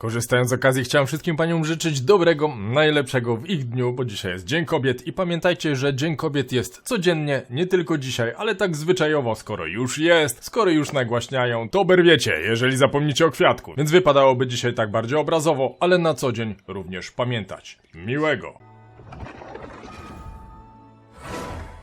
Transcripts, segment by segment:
Korzystając z okazji, chciałem wszystkim paniom życzyć dobrego, najlepszego w ich dniu, bo dzisiaj jest Dzień Kobiet i pamiętajcie, że Dzień Kobiet jest codziennie, nie tylko dzisiaj, ale tak zwyczajowo, skoro już jest, skoro już nagłaśniają, to berwiecie, jeżeli zapomnicie o kwiatku. Więc wypadałoby dzisiaj tak bardziej obrazowo, ale na co dzień również pamiętać. Miłego!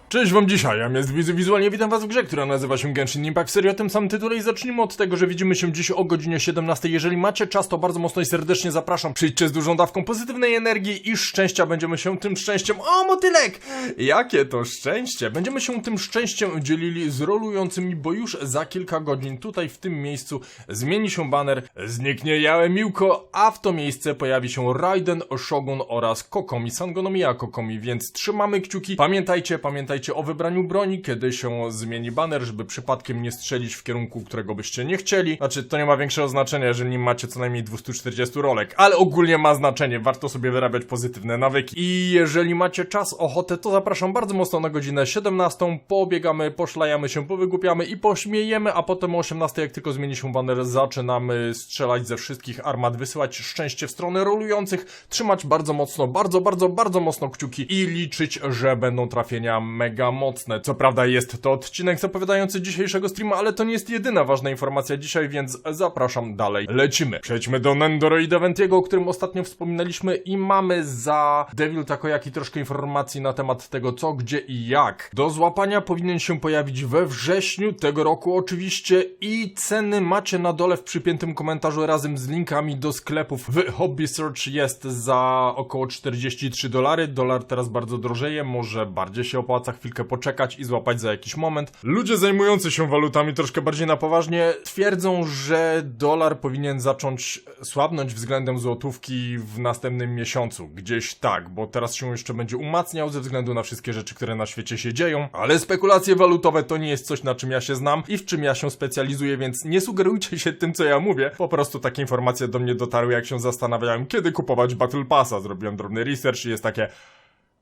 Cześć wam dzisiaj, ja jest Wizu Wizualnie, witam was w grze, która nazywa się Genshin Impact. Serio o tym samym tytule i zacznijmy od tego, że widzimy się dziś o godzinie 17. Jeżeli macie czas, to bardzo mocno i serdecznie zapraszam. Przyjdźcie z dużą dawką pozytywnej energii i szczęścia. Będziemy się tym szczęściem... O, motylek! Jakie to szczęście! Będziemy się tym szczęściem dzielili z rolującymi, bo już za kilka godzin tutaj w tym miejscu zmieni się baner, zniknie Jałe Miłko, a w to miejsce pojawi się Raiden, Shogun oraz Kokomi, Sangonomiya Kokomi, więc trzymamy kciuki. Pamiętajcie, pamiętajcie o wybraniu broni, kiedy się zmieni baner, żeby przypadkiem nie strzelić w kierunku, którego byście nie chcieli. Znaczy, to nie ma większego znaczenia, jeżeli macie co najmniej 240 rolek, ale ogólnie ma znaczenie, warto sobie wyrabiać pozytywne nawyki. I jeżeli macie czas, ochotę, to zapraszam bardzo mocno na godzinę 17, pobiegamy, poszlajamy się, powygłupiamy i pośmiejemy, a potem o 18, jak tylko zmieni się baner, zaczynamy strzelać ze wszystkich armat, wysyłać szczęście w stronę rolujących, trzymać bardzo mocno, bardzo, bardzo, bardzo mocno kciuki i liczyć, że będą trafienia mega mocne. Co prawda jest to odcinek zapowiadający dzisiejszego streama, ale to nie jest jedyna ważna informacja dzisiaj, więc zapraszam dalej. Lecimy. Przejdźmy do Nendoro i Deventiego, o którym ostatnio wspominaliśmy i mamy za Devil Takoyaki troszkę informacji na temat tego co, gdzie i jak. Do złapania powinien się pojawić we wrześniu tego roku oczywiście i ceny macie na dole w przypiętym komentarzu razem z linkami do sklepów. W Hobby Search jest za około 43 dolary. Dolar teraz bardzo drożeje, może bardziej się opłaca chwilkę poczekać i złapać za jakiś moment. Ludzie zajmujący się walutami troszkę bardziej na poważnie twierdzą, że dolar powinien zacząć słabnąć względem złotówki w następnym miesiącu. Gdzieś tak, bo teraz się jeszcze będzie umacniał ze względu na wszystkie rzeczy, które na świecie się dzieją. Ale spekulacje walutowe to nie jest coś, na czym ja się znam i w czym ja się specjalizuję, więc nie sugerujcie się tym, co ja mówię. Po prostu takie informacje do mnie dotarły, jak się zastanawiałem, kiedy kupować Battle Passa. Zrobiłem drobny research i jest takie...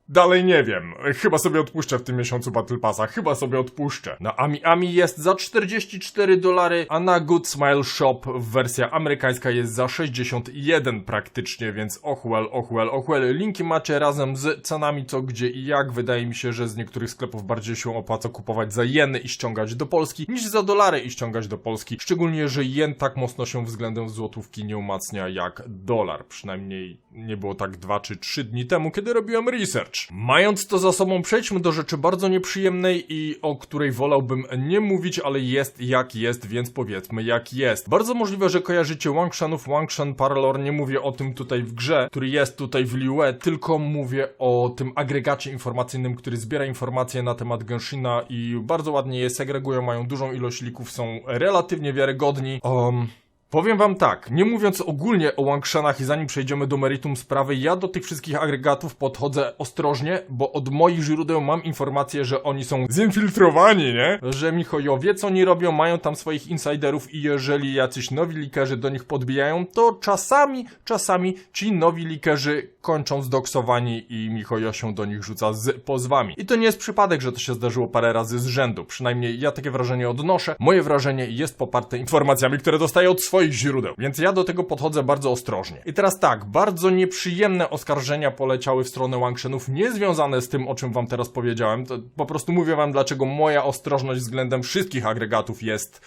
Dalej nie wiem. Chyba sobie odpuszczę w tym miesiącu Battle Passa. Chyba sobie odpuszczę. Na Ami Ami jest za 44 dolary, a na Good Smile Shop wersja amerykańska jest za 61 praktycznie, więc och well, och well, och well. Linki macie razem z cenami co, gdzie i jak. Wydaje mi się, że z niektórych sklepów bardziej się opłaca kupować za jeny i ściągać do Polski, niż za dolary i ściągać do Polski. Szczególnie, że jen tak mocno się względem złotówki nie umacnia jak dolar. Przynajmniej nie było tak 2 czy 3 dni temu, kiedy robiłem research. Mając to za sobą, przejdźmy do rzeczy bardzo nieprzyjemnej i o której wolałbym nie mówić, ale jest jak jest, więc powiedzmy jak jest. Bardzo możliwe, że kojarzycie Wangshanów, Wangshan Parlor, nie mówię o tym tutaj w grze, który jest tutaj w Liue, tylko mówię o tym agregacie informacyjnym, który zbiera informacje na temat Genshina i bardzo ładnie je segregują, mają dużą ilość lików, są relatywnie wiarygodni. Um, Powiem wam tak, nie mówiąc ogólnie o Wangshanach i zanim przejdziemy do meritum sprawy, ja do tych wszystkich agregatów podchodzę ostrożnie, bo od moich źródeł mam informację, że oni są zinfiltrowani, nie? Że Michojo wie co oni robią, mają tam swoich insiderów i jeżeli jacyś nowi likerzy do nich podbijają, to czasami, czasami ci nowi likerzy kończą zdoksowani i Michojo się do nich rzuca z pozwami. I to nie jest przypadek, że to się zdarzyło parę razy z rzędu, przynajmniej ja takie wrażenie odnoszę. Moje wrażenie jest poparte informacjami, które dostaję od swoich źródeł, więc ja do tego podchodzę bardzo ostrożnie. I teraz tak, bardzo nieprzyjemne oskarżenia poleciały w stronę Wangshenów, nie związane z tym, o czym wam teraz powiedziałem, to po prostu mówię wam, dlaczego moja ostrożność względem wszystkich agregatów jest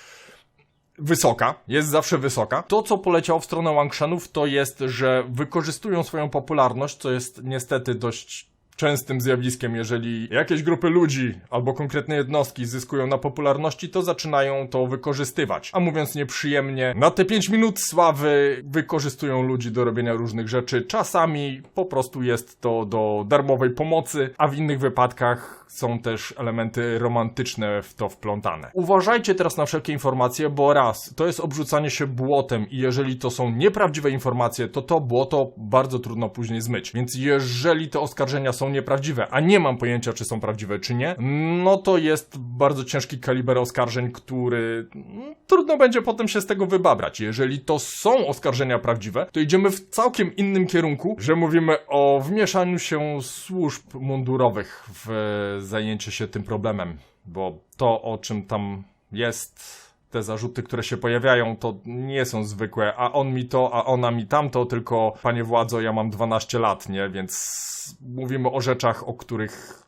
wysoka, jest zawsze wysoka. To, co poleciało w stronę Wangshanów, to jest, że wykorzystują swoją popularność, co jest niestety dość częstym zjawiskiem, jeżeli jakieś grupy ludzi albo konkretne jednostki zyskują na popularności, to zaczynają to wykorzystywać. A mówiąc nieprzyjemnie, na te 5 minut sławy wykorzystują ludzi do robienia różnych rzeczy. Czasami po prostu jest to do darmowej pomocy, a w innych wypadkach są też elementy romantyczne w to wplątane. Uważajcie teraz na wszelkie informacje, bo raz, to jest obrzucanie się błotem i jeżeli to są nieprawdziwe informacje, to to błoto bardzo trudno później zmyć. Więc jeżeli te oskarżenia są nieprawdziwe, a nie mam pojęcia, czy są prawdziwe, czy nie, no to jest bardzo ciężki kaliber oskarżeń, który mm, trudno będzie potem się z tego wybabrać. Jeżeli to są oskarżenia prawdziwe, to idziemy w całkiem innym kierunku, że mówimy o wmieszaniu się służb mundurowych w zajęcie się tym problemem, bo to, o czym tam jest, te zarzuty, które się pojawiają, to nie są zwykłe, a on mi to, a ona mi tamto, tylko panie władzo, ja mam 12 lat, nie? Więc mówimy o rzeczach, o których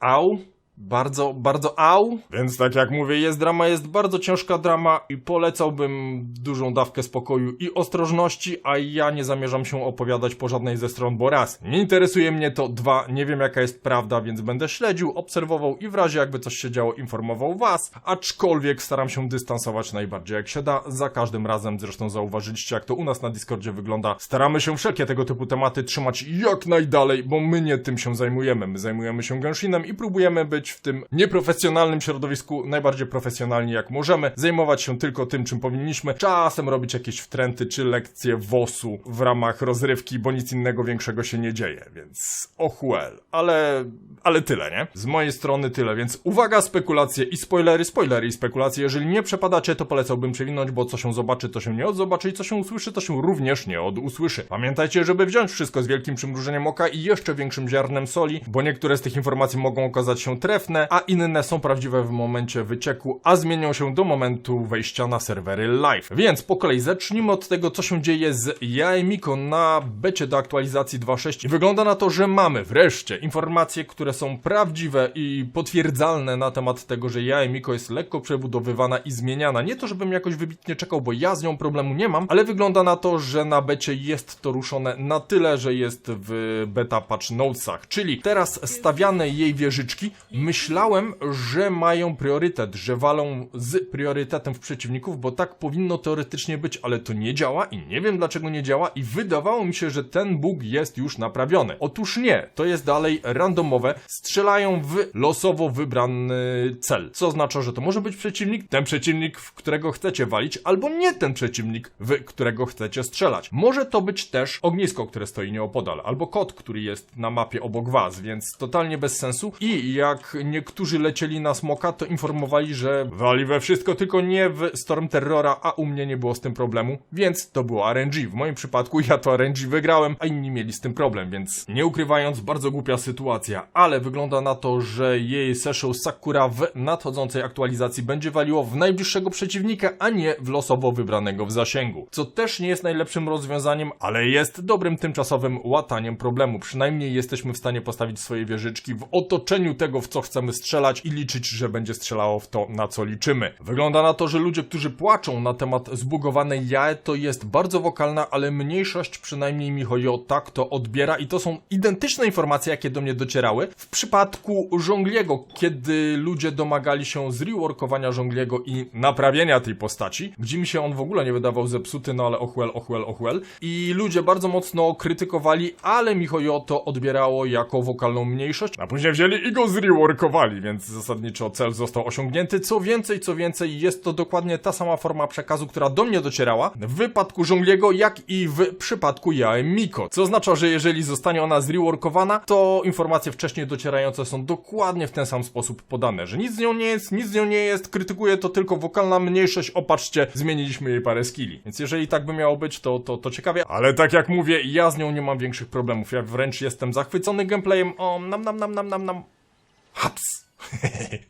Au. Bardzo, bardzo au. Więc tak jak mówię, jest drama, jest bardzo ciężka drama i polecałbym dużą dawkę spokoju i ostrożności, a ja nie zamierzam się opowiadać po żadnej ze stron, bo raz, nie interesuje mnie to, dwa, nie wiem jaka jest prawda, więc będę śledził, obserwował i w razie jakby coś się działo, informował was, aczkolwiek staram się dystansować najbardziej jak się da, za każdym razem, zresztą zauważyliście jak to u nas na Discordzie wygląda, staramy się wszelkie tego typu tematy trzymać jak najdalej, bo my nie tym się zajmujemy, my zajmujemy się Genshinem i próbujemy być w tym nieprofesjonalnym środowisku najbardziej profesjonalni jak możemy, zajmować się tylko tym, czym powinniśmy, czasem robić jakieś wtręty czy lekcje WOS-u w ramach rozrywki, bo nic innego większego się nie dzieje, więc och well, ale, ale tyle, nie? Z mojej strony tyle, więc uwaga, spekulacje i spoilery, spoilery i spekulacje, jeżeli nie przepadacie, to polecałbym przewinąć, bo co się zobaczy, to się nie odzobaczy i co się usłyszy, to się również nie odusłyszy. Pamiętajcie, żeby wziąć wszystko z wielkim przymrużeniem oka i jeszcze większym ziarnem soli, bo niektóre z tych informacji mogą okazać się trefne, a inne są prawdziwe w momencie wycieku, a zmienią się do momentu wejścia na serwery live. Więc po kolei zacznijmy od tego, co się dzieje z Jaemiko na becie do aktualizacji 2.6. I wygląda na to, że mamy wreszcie informacje, które są prawdziwe i potwierdzalne na temat tego, że Jaemiko jest lekko przebudowywana i zmieniana. Nie to, żebym jakoś wybitnie czekał, bo ja z nią problemu nie mam, ale wygląda na to, że na becie jest to ruszone na tyle, że jest w beta patch notesach. Czyli teraz stawiane jej wieżyczki, myślałem, że mają priorytet, że walą z priorytetem w przeciwników, bo tak powinno teoretycznie być, ale to nie działa i nie wiem dlaczego nie działa i wydawało mi się, że ten bug jest już naprawiony. Otóż nie, to jest dalej randomowe, strzelają w losowo wybrany cel, co oznacza, że to może być przeciwnik, ten przeciwnik, w którego chcecie walić, albo nie ten przeciwnik, w którego chcecie strzelać. Może to być też ognisko, które stoi nieopodal, albo kot, który jest na mapie obok was, więc totalnie bez sensu i jak niektórzy lecieli na smoka, to informowali, że wali we wszystko, tylko nie w Storm Terrora, a u mnie nie było z tym problemu, więc to było RNG. W moim przypadku ja to RNG wygrałem, a inni mieli z tym problem, więc nie ukrywając, bardzo głupia sytuacja, ale wygląda na to, że jej Session Sakura w nadchodzącej aktualizacji będzie waliło w najbliższego przeciwnika, a nie w losowo wybranego w zasięgu. Co też nie jest najlepszym rozwiązaniem, ale jest dobrym tymczasowym łataniem problemu. Przynajmniej jesteśmy w stanie postawić swoje wieżyczki w otoczeniu tego, w co chcemy strzelać i liczyć, że będzie strzelało w to, na co liczymy. Wygląda na to, że ludzie, którzy płaczą na temat zbugowanej jae, to jest bardzo wokalna, ale mniejszość, przynajmniej mi chodzi o tak to odbiera i to są identyczne informacje, jakie do mnie docierały. W przypadku Żongliego, kiedy ludzie domagali się zreworkowania Żongliego i naprawienia tej postaci, gdzie mi się on w ogóle nie wydawał zepsuty, no ale ochwel, ochwel, ochwel. I ludzie bardzo mocno krytykowali, ale mi chodzi o to odbierało jako wokalną mniejszość, a później wzięli i go zreworkowali, więc zasadniczo cel został osiągnięty. Co więcej, co więcej, jest to dokładnie ta sama forma przekazu, która do mnie docierała w wypadku Żongliego, jak i w przypadku Jae Miko. Co oznacza, że jeżeli zostanie ona zreworkowana, to informacje wcześniej docierające są dokładnie w ten sam sposób podane, że nic z nią nie jest, nic z nią nie jest, krytykuje to tylko wokalna mniejszość, opatrzcie, zmieniliśmy jej parę skilli. Więc jeżeli tak by miało być, to, to, to ciekawie, ale tak jak mówię, ja z nią nie mam większych problemów, ja wręcz jestem zachwycony gameplayem, o, nam, nam, nam, nam, nam, nam, haps.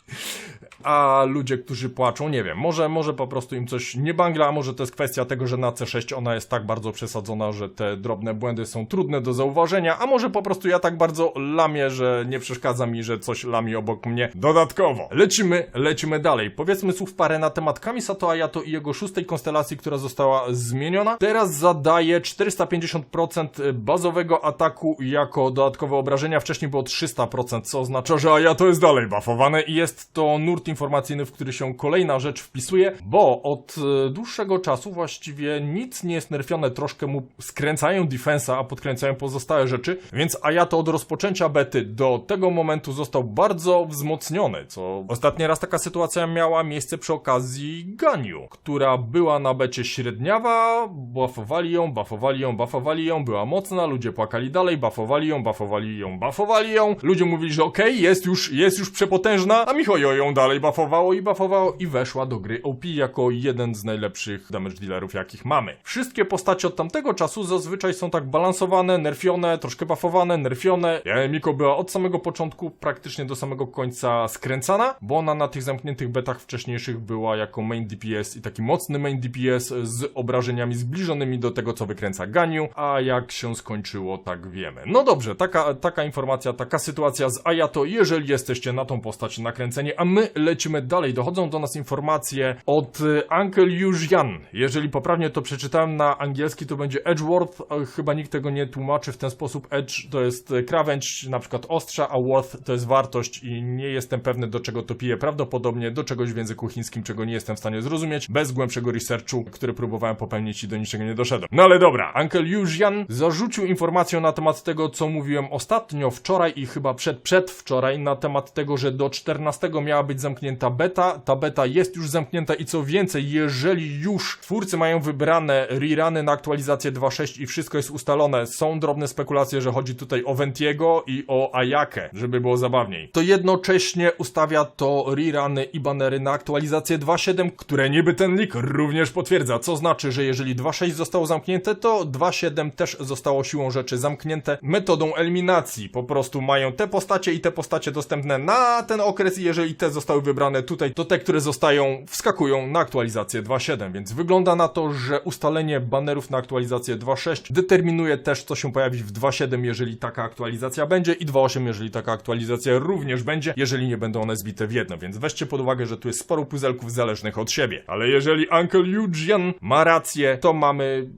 A ludzie, którzy płaczą, nie wiem, może, może po prostu im coś nie bangla, może to jest kwestia tego, że na C6 ona jest tak bardzo przesadzona, że te drobne błędy są trudne do zauważenia, a może po prostu ja tak bardzo lamię, że nie przeszkadza mi, że coś lami obok mnie dodatkowo. Lecimy, lecimy dalej. Powiedzmy słów parę na temat Kamisato Ayato i jego szóstej konstelacji, która została zmieniona. Teraz zadaje 450% bazowego ataku jako dodatkowe obrażenia, wcześniej było 300%, co oznacza, że Ayato jest dalej buffowane i jest to nurt informacyjny, w który się kolejna rzecz wpisuje, bo od e, dłuższego czasu właściwie nic nie jest nerfione, troszkę mu skręcają defensa, a podkręcają pozostałe rzeczy, więc Ayato od rozpoczęcia bety do tego momentu został bardzo wzmocniony, co ostatni raz taka sytuacja miała miejsce przy okazji Ganiu, która była na becie średniawa, buffowali ją, buffowali ją, buffowali ją, była mocna, ludzie płakali dalej, buffowali ją, buffowali ją, buffowali ją, ludzie mówili, że okej, jest już, jest już przepotężna, a Michojo ją dalej dalej buffowało i buffowało i weszła do gry OP jako jeden z najlepszych damage dealerów jakich mamy. Wszystkie postacie od tamtego czasu zazwyczaj są tak balansowane, nerfione, troszkę buffowane, nerfione. Ja Miko była od samego początku praktycznie do samego końca skręcana, bo ona na tych zamkniętych betach wcześniejszych była jako main DPS i taki mocny main DPS z obrażeniami zbliżonymi do tego, co wykręca Ganiu, a jak się skończyło, tak wiemy. No dobrze, taka, taka informacja, taka sytuacja z Ayato, jeżeli jesteście na tą postać nakręceni, a my lecimy dalej. Dochodzą do nas informacje od y, Uncle Yujian. Jeżeli poprawnie to przeczytałem na angielski, to będzie Edgeworth. E, Chyba nikt tego nie tłumaczy w ten sposób. Edge to jest y, krawędź, na przykład ostrza, a worth to jest wartość i nie jestem pewny do czego to pije. Prawdopodobnie do czegoś w języku chińskim, czego nie jestem w stanie zrozumieć. Bez głębszego researchu, który próbowałem popełnić i do niczego nie doszedłem. No ale dobra, Uncle Yujian zarzucił informację na temat tego, co mówiłem ostatnio, wczoraj i chyba przed, przedwczoraj, na temat tego, że do 14 miała być zamknięta beta. Ta beta jest już zamknięta i co więcej, jeżeli już twórcy mają wybrane reruny na aktualizację 2.6 i wszystko jest ustalone, są drobne spekulacje, że chodzi tutaj o Ventiego i o Ayakę, żeby było zabawniej. To jednocześnie ustawia to reruny i banery na aktualizację 2.7, które niby ten link również potwierdza, co znaczy, że jeżeli 2.6 zostało zamknięte, to 2.7 też zostało siłą rzeczy zamknięte metodą eliminacji. Po prostu mają te postacie i te postacie dostępne na ten okres i jeżeli te zostały wybrane tutaj, to te, które zostają, wskakują na aktualizację 2.7, więc wygląda na to, że ustalenie banerów na aktualizację 2.6 determinuje też, co się pojawi w 2.7, jeżeli taka aktualizacja będzie i 2.8, jeżeli taka aktualizacja również będzie, jeżeli nie będą one zbite w jedno, więc weźcie pod uwagę, że tu jest sporo puzelków zależnych od siebie. Ale jeżeli Uncle Eugen ma rację, to mamy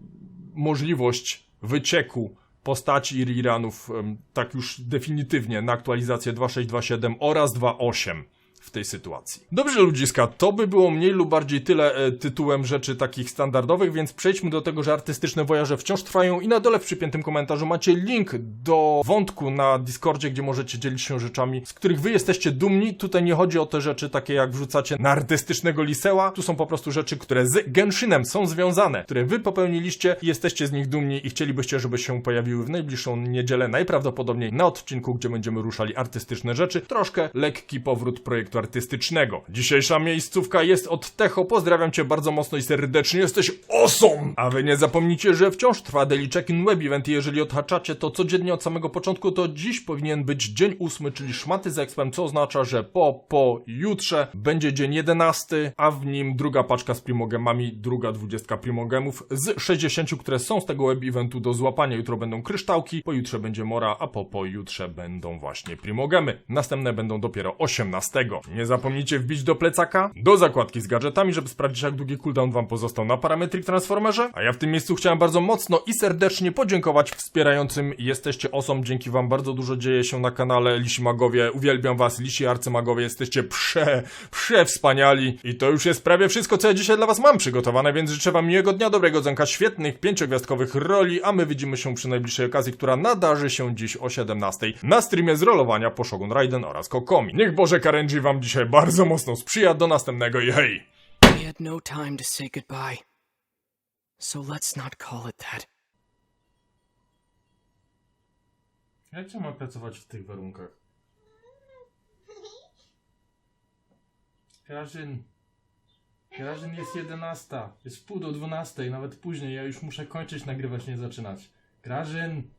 możliwość wycieku postaci em, tak już definitywnie na aktualizację 2.6.2.7 oraz 2.8 w tej sytuacji. Dobrze ludziska, to by było mniej lub bardziej tyle e, tytułem rzeczy takich standardowych, więc przejdźmy do tego, że artystyczne wojaże wciąż trwają i na dole w przypiętym komentarzu macie link do wątku na Discordzie, gdzie możecie dzielić się rzeczami, z których wy jesteście dumni. Tutaj nie chodzi o te rzeczy takie jak wrzucacie na artystycznego liseła, tu są po prostu rzeczy, które z Genshinem są związane, które wy popełniliście i jesteście z nich dumni i chcielibyście, żeby się pojawiły w najbliższą niedzielę, najprawdopodobniej na odcinku, gdzie będziemy ruszali artystyczne rzeczy. Troszkę lekki powrót projektu artystycznego. Dzisiejsza miejscówka jest od Techo. Pozdrawiam cię bardzo mocno i serdecznie. Jesteś awesome! A wy nie zapomnijcie, że wciąż trwa Daily Check-in Web Event i jeżeli odhaczacie to codziennie od samego początku, to dziś powinien być dzień ósmy, czyli szmaty z expem, co oznacza, że po, po jutrze będzie dzień jedenasty, a w nim druga paczka z primogemami, druga dwudziestka primogemów z 60, które są z tego web eventu do złapania. Jutro będą kryształki, pojutrze będzie mora, a po pojutrze będą właśnie primogemy. Następne będą dopiero 18. Nie zapomnijcie wbić do plecaka, do zakładki z gadżetami, żeby sprawdzić jak długi cooldown wam pozostał na Parametric Transformerze. A ja w tym miejscu chciałem bardzo mocno i serdecznie podziękować wspierającym. Jesteście osom, dzięki wam bardzo dużo dzieje się na kanale Lisi Magowie. Uwielbiam was, Lisi Arcymagowie, jesteście prze, prze wspaniali. I to już jest prawie wszystko, co ja dzisiaj dla was mam przygotowane, więc życzę wam miłego dnia, dobrego dzonka, świetnych, pięciogwiazdkowych roli, a my widzimy się przy najbliższej okazji, która nadarzy się dziś o 17 na streamie z rolowania po Shogun Raiden oraz Kokomi. Niech Boże Karenji wam dzisiaj bardzo mocno sprzyja, do następnego i hej! We had no time to say goodbye. So let's not call it that. Jak ja mam pracować w tych warunkach? Grażyn. Grażyn jest 11. Jest pół do 12, nawet później. Ja już muszę kończyć nagrywać, nie zaczynać. Grażyn.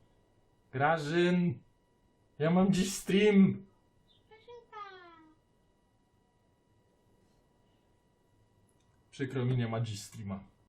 Grażyn. Ja mam dziś stream. Przykro mi, nie ma dziś streama.